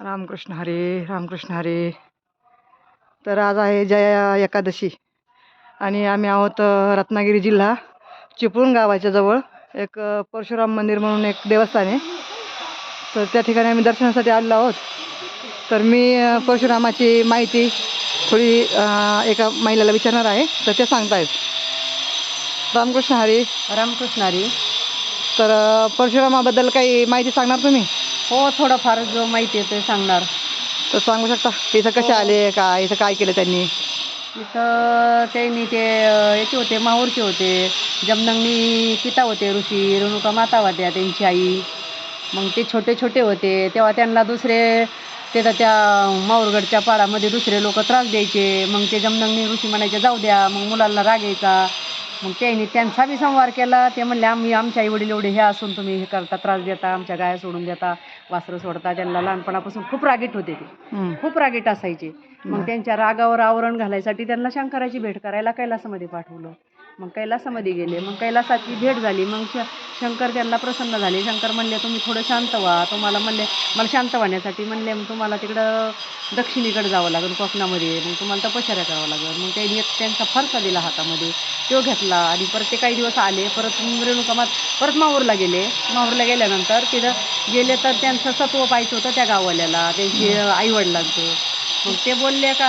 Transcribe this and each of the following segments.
रामकृष्ण हरे रामकृष्ण हरे. तर आज आहे जया एकादशी आणि आम्ही आहोत रत्नागिरी जिल्हा चिपळूण गावाच्या जवळ. एक परशुराम मंदिर म्हणून एक देवस्थान आहे. तर त्या ठिकाणी आम्ही दर्शनासाठी आलेलो आहोत. तर मी परशुरामाची माहिती थोडी एका महिलेला विचारणार आहे. तर ते सांगतायत. रामकृष्ण हरी. रामकृष्ण हरी. तर परशुरामाबद्दल काही माहिती सांगणार तुम्ही? हो थोडंफार जो माहिती आहे ते सांगणार. तर सांगू शकता? इथं कसे आले काय इथं काय केलं त्यांनी? इथं त्यांनी ते अं, याचे होते माहूरचे होते. जमनंगनी पिता होते ऋषी रेणुका माता होत्या त्यांची आई. मग ते छोटे छोटे होते. तेव्हा त्यांना दुसरे ते तर त्या माहूरगडच्या पाडामध्ये दुसरे लोक त्रास द्यायचे. मग ते जमनंगनी ऋषी म्हणायचे जाऊ द्या मग मुलांना राग यायचा. मग त्यांनी त्यांचा बी संवार केला. ते म्हणले आम्ही आमच्या आई वडील एवढे हे असून तुम्ही हे करता त्रास देता आमच्या गाया सोडून देता. वासरं सोडता त्यांना लहानपणापासून खूप रागीट होते ते. खूप रागीट असायचे. मग त्यांच्या रागावर आवरण घालायसाठी त्यांना शंकराची भेट करायला कैलासामध्ये पाठवलं. मग कैलासामध्ये गेले मग कैलासाची भेट झाली मग श शंकर त्यांना प्रसन्न झाले. शंकर म्हणले तुम्ही थोडं शांत व्हा. तुम्हाला म्हणले मला शांत व्हाण्यासाठी म्हणले मग तुम्हाला तिकडं दक्षिणेकडे जावं लागेल कोकणामध्ये. मग तुम्हाला तपश्चर्या करावं लागेल. मग त्यांनी एक त्यांचा फरसा दिला हातामध्ये. तो घेतला आणि परत ते काही दिवस आले. परत रेणुकामात परत माहूरला गेले. माहूरला गेल्यानंतर तिथं गेले तर त्यांचं सत्व पाहिजे होतं त्या गाववाल्याला. त्यांची आईवडिलांचं. ते बोलले का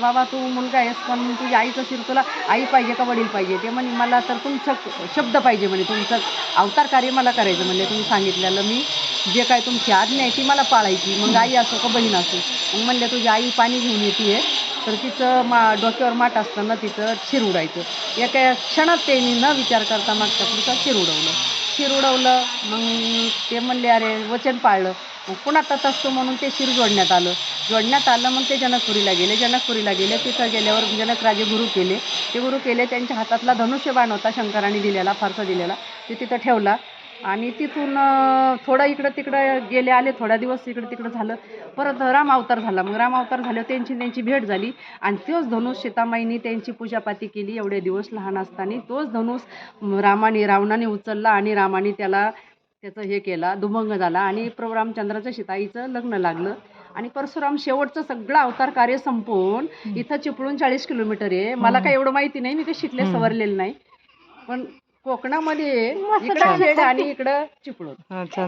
बाबा तू मुलगा आहेस पण तुझ्या आईचं शिर तुला आई पाहिजे का वडील पाहिजे? ते म्हणे मला तर तुमचं शब्द पाहिजे म्हणे तुमचं अवतार कार्य मला करायचं म्हणले तुम्ही सांगितलेलं मी जे काय तुमची आज्ञा आहे ती मला पाळायची मग आई असो का बहीण असो. मग म्हणले तुझी आई पाणी घेऊन येते आहे तर तिचं मा डोक्यावर माठ असताना तिचं शिर उडायचं. एका क्षणात त्यांनी न विचार करता मागच्या पुढचा शिर उडवलं. शिर उडवलं मग ते म्हणले अरे वचन पाळलं. मग पुन्हा तसं असतो म्हणून ते शिर जोडण्यात आलं. जोडण्यात आलं मग ते जनकपुरीला गेले. जनकपुरीला गेले तिथं गेल्यावर जनकराजे गुरु केले. ते गुरु केले त्यांच्या हातातला धनुष्यबाण होता शंकराने दिलेला फारसा दिलेला. ते तिथं ठेवला. आणि तिथून थोडं इकडं तिकडं गेले आले थोडा दिवस इकडं तिकडं झालं. परत राम अवतार झाला. मग राम अवतार झाल्यावर त्यांची त्यांची भेट झाली. आणि तोच धनुष सीतामाईनी त्यांची पूजापाती केली. एवढे दिवस लहान असताना तोच धनुष रामाने रावणाने उचलला आणि रामाने त्याला त्याचं हे केला दुभंग झाला. आणि प्रभू रामचंद्राचं सीताईचं लग्न लागलं. आणि परशुराम शेवटचं सगळं अवतार कार्य संपवून इथं चिपळूण चाळीस किलोमीटर आहे. मला काही एवढं माहिती नाही मी काही शिकले. सवरलेलं नाही. पण कोकणामध्ये इकडं खेड आणि इकडं चिपळूण.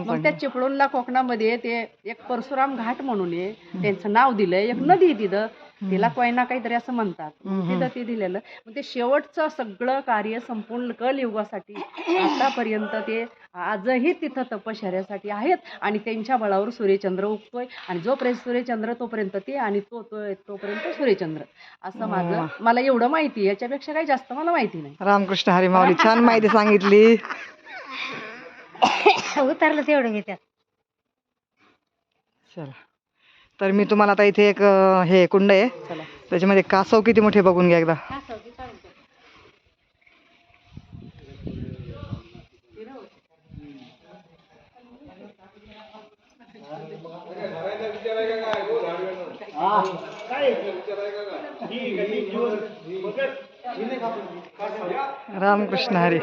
मग त्या चिपळूणला कोकणामध्ये ते एक परशुराम घाट म्हणून आहे. त्यांचं नाव दिलंय. एक नदी आहे तिथं. तिला कोयना काहीतरी असं म्हणतात. तिथं ते दिलेलं. मग ते शेवटचं सगळं कार्य संपूर्ण कलयुगासाठी आतापर्यंत ते आजही तिथं तपश्चर्यासाठी आहेत आणि त्यांच्या बळावर सूर्यचंद्र उगतोय आणि जोपर्यंत सूर्यचंद्र तोपर्यंत ते आणि तो तो तोपर्यंत सूर्यचंद्र. असं माझं मला एवढं माहिती आहे. याच्यापेक्षा काही जास्त मला माहिती नाही. रामकृष्ण हरी माऊली छान माहिती सांगितली. उतरलं तेवढं घेतात चला. तर मी तुम्हाला आता इथे एक अं, हे कुंड आहे. त्याच्यामध्ये कासव किती मोठे बघून घ्या एकदा. रामकृष्ण हरी.